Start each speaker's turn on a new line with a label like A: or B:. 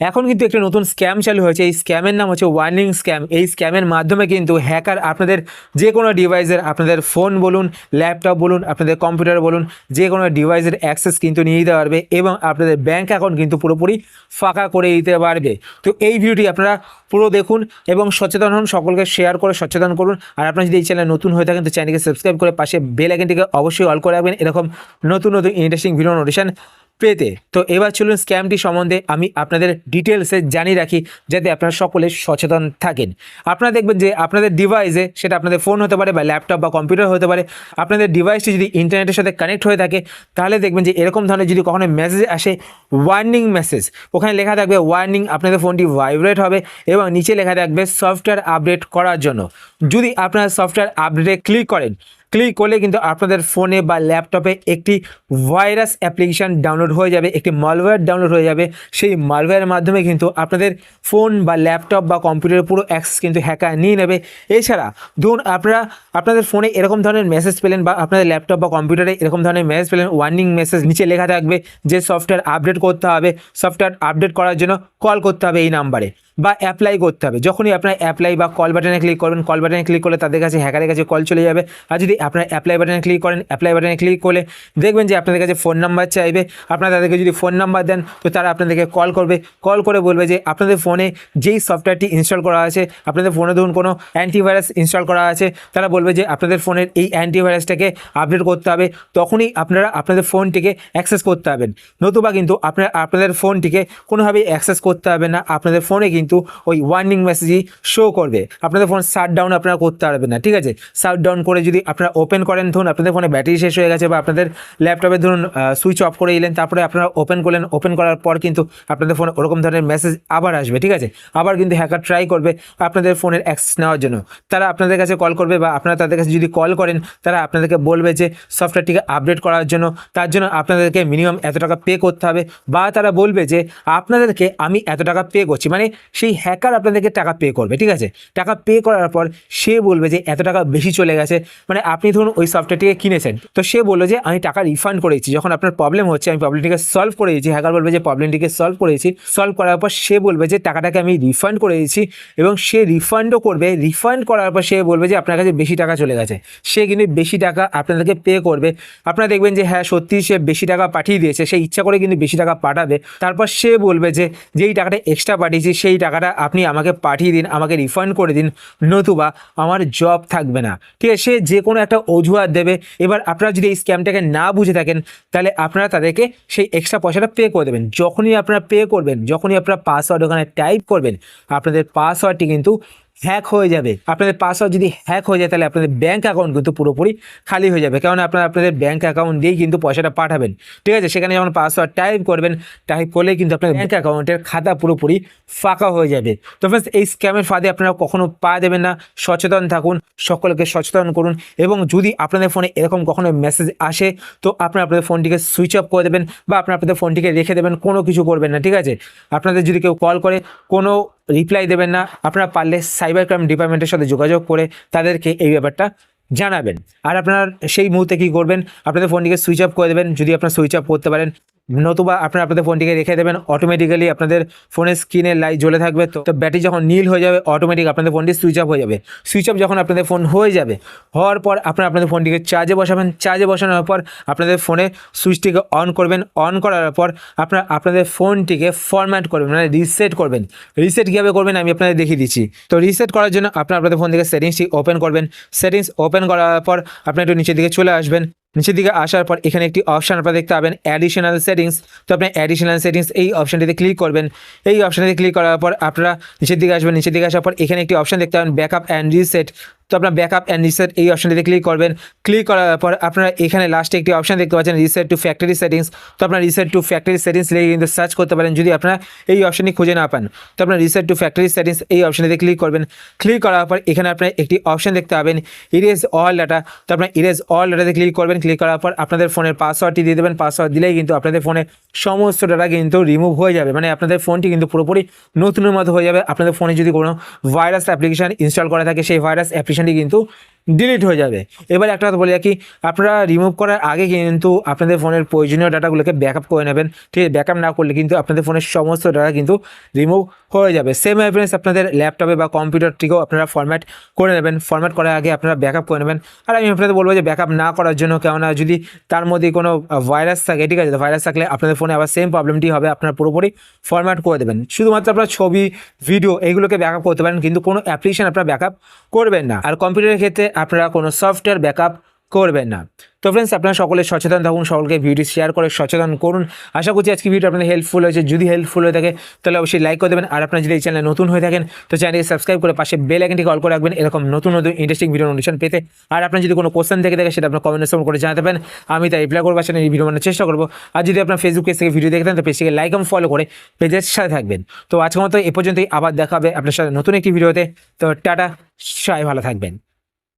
A: এখন কিন্তু একটা নতুন স্ক্যাম চালু হয়েছে। এই স্ক্যামের নাম হচ্ছে ওয়ার্নিং স্ক্যাম এই স্ক্যামের মাধ্যমে কিন্তু হ্যাকার আপনাদের যে কোনো ডিভাইসের আপনাদের ফোন বলুন ল্যাপটপ বলুন, আপনাদের কম্পিউটার বলুন যে কোনো ডিভাইসের অ্যাক্সেস কিন্তু নিয়ে নিতে পারবে এবং আপনাদের ব্যাঙ্ক অ্যাকাউন্ট কিন্তু পুরোপুরি ফাঁকা করে দিতে পারবে। তো এই ভিডিওটি আপনারা পুরো দেখুন এবং সচেতন হন, সকলকে শেয়ার করে সচেতন করুন। আর আপনারা যদি এই চ্যানেল নতুন হয়ে থাকেন, তো চ্যানেলকে সাবস্ক্রাইব করে পাশে বেল আইকনটিকে অবশ্যই অল করে রাখবেন। এরকম নতুন নতুন ইন্টারেস্টিং ভিডিও নোটিশন পেতে। তো এবার চলুন স্ক্যামটি সম্বন্ধে আমি আপনাদের ডিটেলসে জানিয়ে রাখি, যাতে আপনারা সকলে সচেতন থাকেন। আপনারা দেখবেন যে আপনাদের ডিভাইসে সেটা আপনাদের ফোন হতে পারে বা ল্যাপটপ বা কম্পিউটার হতে পারে। আপনাদের ডিভাইসটি যদি ইন্টারনেটের সাথে কানেক্ট হয়ে থাকে, তাহলে দেখবেন যে এরকম ধরনের যদি কখনো মেসেজ আসে ওয়ার্নিং মেসেজ ওখানে লেখা থাকবে ওয়ার্নিং আপনাদের ফোনটি ভাইব্রেট হবে এবং নিচে লেখা থাকবে সফটওয়্যার আপডেট করার জন্য। যদি আপনারা সফটওয়্যার আপডেটে ক্লিক করেন ক্লিক করলে কিন্তু আপনাদের ফোনে বা ল্যাপটপে একটি ভাইরাস অ্যাপ্লিকেশান ডাউনলোড হয়ে যাবে, একটি মালওয়্যার ডাউনলোড হয়ে যাবে। সেই মালওয়্যারের মাধ্যমে কিন্তু আপনাদের ফোন বা ল্যাপটপ বা কম্পিউটারের পুরো অ্যাক্সেস কিন্তু হ্যাকার নিয়ে নেবে। এছাড়া ধরুন আপনারা, আপনাদের ফোনে এরকম ধরনের মেসেজ পেলেন বা আপনাদের ল্যাপটপ বা কম্পিউটারে এরকম ধরনের মেসেজ পেলেন ওয়ার্নিং মেসেজ নিচে লেখা থাকবে যে সফটওয়্যার আপডেট করতে হবে সফটওয়্যার আপডেট করার জন্য কল করতে হবে এই নাম্বারে বা অ্যাপ্লাই করতে হবে। যখনই আপনার অ্যাপ্লাই বা কল বাটনে ক্লিক করবেন কল বাটনে ক্লিক করলে তাদের কাছে হ্যাকারের কাছে কল চলে যাবে। আর যদি আপনার অ্যাপ্লাই বাটনে ক্লিক করেন অ্যাপ্লাই বাটনে ক্লিক করলে দেখবেন যে আপনাদের কাছে ফোন নাম্বার চাইবে। আপনারা তাদেরকে যদি ফোন নাম্বার দেন, তো তারা আপনাদেরকে কল করবে। কল করে বলবে যে আপনাদের ফোনে যেই সফটওয়্যারটি ইনস্টল করা আছে, আপনাদের ফোনে ধরুন কোনো অ্যান্টিভাইরাস ইনস্টল করা আছে, তারা বলবে যে আপনাদের ফোনের এই অ্যান্টিভাইরাসটাকে আপডেট করতে হবে। তখনই আপনারা আপনাদের ফোনটিকে অ্যাক্সেস করতে হবেন নতুবা কিন্তু আপনার, আপনাদের ফোনটিকে কোনোভাবেই অ্যাক্সেস করতে হবে না। আপনাদের ফোনে কিন্তু ওই ওয়ার্নিং মেসেজই শো করবে। আপনাদের ফোন শাট ডাউন আপনারা করতে পারবেন না, ঠিক আছে? শাট ডাউন করে যদি আপনারা ওপেন করেন, ধরুন আপনাদের ফোনে ব্যাটারি শেষ হয়ে গেছে বা আপনাদের ল্যাপটপে ধরুন সুইচ অফ করে এলেন, তারপরে আপনারা ওপেন করলেন ওপেন করার পর কিন্তু আপনাদের ফোনে ওরকম ধরনের মেসেজ আবার আসবে, ঠিক আছে? আবার কিন্তু হ্যাকার ট্রাই করবে আপনাদের ফোনের অ্যাক্সেস নেওয়ার জন্য। তারা আপনাদের কাছে কল করবে বা আপনারা তাদের কাছে যদি কল করেন, তারা আপনাদেরকে বলবে যে সফটওয়্যারটিকে আপডেট করার জন্য, তার জন্য আপনাদেরকে মিনিমাম এত টাকা পে করতে হবে বা তারা বলবে যে আপনাদেরকে আমি এত টাকা পে করছি। মানে সেই হ্যাকার আপনাদেরকে টাকা পে করবে, ঠিক আছে? টাকা পে করার পর সে বলবে যে, এত টাকা বেশি চলে গেছে। মানে আপনি ধরুন ওই সফটওয়্যারটিকে কিনেছেন, তো সে বলল যে, আমি টাকা রিফান্ড করেছি। যখন আপনার প্রবলেম হচ্ছে, আমি প্রবলেমটিকে সলভ করে দিয়েছি হ্যাকার বলবে যে প্রবলেমটিকে সলভ করেছি। সলভ করার পর সে বলবে যে, টাকাটাকে আমি রিফান্ড করে দিয়েছি এবং সে রিফান্ডও করবে রিফান্ড করার পর সে বলবে যে, আপনার কাছে বেশি টাকা চলে গেছে। সে কিন্তু বেশি টাকা আপনাদেরকে পে করবে। আপনারা দেখবেন যে হ্যাঁ সত্যি সে বেশি টাকা পাঠিয়ে দিয়েছে, সে ইচ্ছা করে কিন্তু বেশি টাকা পাঠাবে। তারপর সে বলবে যে, যেই টাকাটা এক্সট্রা পাঠিয়েছি, সেই টাকাটা আপনি আমাকে পাঠিয়ে দিন, আমাকে রিফান্ড করে দিন। নতুবা আমার জব থাকবে না। ঠিক আছে? সে যে কোনো একটা অজুহাত দেবে। এবার আপনারা যদি এই স্ক্যামটাকে না বুঝে থাকেন, তাহলে আপনারা তাদেরকে সেই এক্সট্রা পয়সাটা পে করে দেবেন। যখনই আপনারা পে করবেন, যখনই আপনারা পাসওয়ার্ড ওখানে টাইপ করবেন, আপনাদের পাসওয়ার্ডটি কিন্তু হ্যাক হয়ে যাবে। আপনাদের পাসওয়ার্ড যদি হ্যাক হয়ে যায়, তাহলে আপনাদের ব্যাঙ্ক অ্যাকাউন্ট কিন্তু পুরোপুরি খালি হয়ে যাবে। কারণ আপনারা আপনাদের ব্যাঙ্ক অ্যাকাউন্ট দিয়েই কিন্তু পয়সাটা পাঠাবেন। ঠিক আছে? সেখানে যখন পাসওয়ার্ড টাইপ করবেন টাইপ করলেই কিন্তু আপনাদের ব্যাঙ্ক অ্যাকাউন্টের খাতা পুরোপুরি ফাঁকা হয়ে যাবে। তো ফ্রেন্ডস এই স্ক্যামের ফাঁদে আপনারা কখনো পা দেবেন না। সচেতন থাকুন, সকলকে সচেতন করুন এবং যদি আপনাদের ফোনে এরকম কখনো মেসেজ আসে, তো আপনারা আপনাদের ফোনটিকে সুইচ অফ করে দেবেন বা আপনারা আপনাদের ফোনটিকে রেখে দেবেন, কোনো কিছু করবেন না। ঠিক আছে? আপনাদের যদি কেউ কল করে, কোনো রিপ্লাই দেবেন না। আপনারা পারলে সাইবার ক্রাইম ডিপার্টমেন্টের সাথে যোগাযোগ করে তাদেরকে এই ব্যাপারটা জানাবেন। আর আপনার সেই মুহূর্তে কী করবেন? আপনাদের ফোনটিকে সুইচ অফ করে দেবেন। যদি আপনার সুইচ অফ করতে পারেন নতুবা আপনারা আপনাদের ফোনটিকে রেখে দেবেন অটোমেটিক্যালি আপনাদের ফোনের স্ক্রিনে লাইট জ্বলে থাকবে, তো তো ব্যাটারি যখন নীল হয়ে যাবে অটোমেটিক আপনাদের ফোনটি সুইচ অফ হয়ে যাবে। সুইচ অফ যখন আপনাদের ফোন হয়ে যাবে, হওয়ার পর আপনারা আপনাদের ফোনটিকে চার্জে বসাবেন। চার্জে বসানোর পর আপনাদের ফোনে সুইচটিকে অন করবেন। অন করার পর আপনারা আপনাদের ফোনটিকে ফরম্যাট করবেন মানে রিসেট করবেন। রিসেট কীভাবে করবেন আমি আপনাদের দেখিয়ে দিচ্ছি। তো রিসেট করার জন্য আপনারা আপনাদের ফোন থেকে সেটিংসটি ওপেন করবেন। সেটিংস ওপেন করার পর আপনি একটু নিচের দিকে চলে আসবেন। নিচের দিকে আসার পর এখানে একটি অপশান আপনারা দেখতে পাবেন অ্যাডিশনাল সেটিংস তো আপনি অ্যাডিশনাল সেটিংস এই অপশানটিতে ক্লিক করবেন। এই অপশানটিতে ক্লিক করার পর আপনারা নিচের দিকে আসবেন। নিচের দিকে আসার পর এখানে একটি অপশান দেখতে পাবেন ব্যাকআপ অ্যান্ড রিসেট তো আপনার ব্যাকআপ অ্যান্ড রিসেট এই অপশানটিতে ক্লিক করবেন। ক্লিক করার পর আপনারা এখানে লাস্টে একটি অপশান দেখতে পাচ্ছেন রিসেট টু ফ্যাক্টরি সেটিংস তো আপনার রিসেট টু ফ্যাক্টরি সেটিংস লিখে কিন্তু সার্চ করতে পারেন যদি আপনারা এই অপশানটি খুঁজে না পান। তো আপনার রিসেট টু ফ্যাক্টরি সেটিংস এই অপশানটিতে ক্লিক করবেন। ক্লিক করার পর এখানে আপনার একটি অপশান দেখতে পাবেন ইরেজ অল ডাটা তো আপনার ইরেজ অল ডাটাতে ক্লিক করবেন। ক্লিক করার পর আপনাদের ফোনের পাসওয়ার্ডটি দিয়ে দেবেন। পাসওয়ার্ড দিলেই কিন্তু আপনাদের ফোনে সমস্ত ডাটা কিন্তু রিমুভ হয়ে যাবে। মানে আপনাদের ফোনটি কিন্তু পুরোপুরি নতুনের মতো হয়ে যাবে। আপনাদের ফোনে যদি কোনো ভাইরাস অ্যাপ্লিকেশান ইনস্টল করা থাকে, সেই ভাইরাস অ্যাপ্লিকেশানটি কিন্তু ডিলিট হয়ে যাবে। এবার একটা কথা বলি কি আপনারা রিমুভ করার আগে কিন্তু আপনাদের ফোনের প্রয়োজনীয় ডাটাগুলোকে ব্যাকআপ করে নেবেন। ঠিক আছে ব্যাকআপ না করলে কিন্তু আপনাদের ফোনের সমস্ত ডাটা কিন্তু রিমুভ হয়ে যাবে। সেম অ্যাফারেন্স আপনাদের ল্যাপটপে বা কম্পিউটারটিকেও আপনারা ফরম্যাট করে নেবেন। ফরম্যাট করার আগে আপনারা ব্যাকআপ করে নেবেন। আর আমি আপনাদের বলব যে ব্যাকআপ না করার জন্য কেননা যদি তার মধ্যে কোনো ভাইরাস থাকে, ঠিক আছে? ভাইরাস থাকলে আপনাদের ফোনে আবার সেম প্রবলেমটি হবে, আপনারা পুরোপুরি ফরম্যাট করে দেবেন। শুধুমাত্র আপনার ছবি ভিডিও এইগুলোকে ব্যাকআপ করতে পারেন, কিন্তু কোনো অ্যাপ্লিকেশন আপনারা ব্যাকআপ করবেন না। আর কম্পিউটারের ক্ষেত্রে আপনারা কোনো সফটওয়্যার ব্যাকআপ করবেন না। তো ফ্রেন্ডস আপনারা সকলে সচেতন থাকুন, সকলকে ভিডিও শেয়ার করে সচেতন করুন। আশা করছি আজকে ভিডিও আপনাদের হেল্পফুল হয়েছে। যদি হেল্পফুল হয়ে থাকে, তাহলে অবশ্যই লাইক করে দেবেন। আর আপনারা যদি এই চ্যানেলে নতুন হয়ে থাকেন, তো চ্যানেলকে সাবস্ক্রাইব করে পাশে বেল আইকনটি কল করে রাখবেন। এরকম নতুন নতুন ইন্টারেস্টিং ভিডিও নোটিফিকেশন পেতে। আর আপনার যদি কোনো কোশ্চেন থেকে থাকে, সেটা আপনার কমেন্ট করে জানাতে পারেন। আমি তাই রিপ্লাই করব সেটা এই ভিডিও বানানোর চেষ্টা করব। আর যদি আপনার ফেসবুক পেজ থেকে ভিডিও দেখতেন তো পেজটিকে লাইক এবং ফলো করে পেজের সাথে থাকবেন। তো আজকের মতো এ পর্যন্তই। আবার দেখা হবে আপনার সাথে নতুন একটি ভিডিওতে তো টাটা, সবাই ভালো থাকবেন।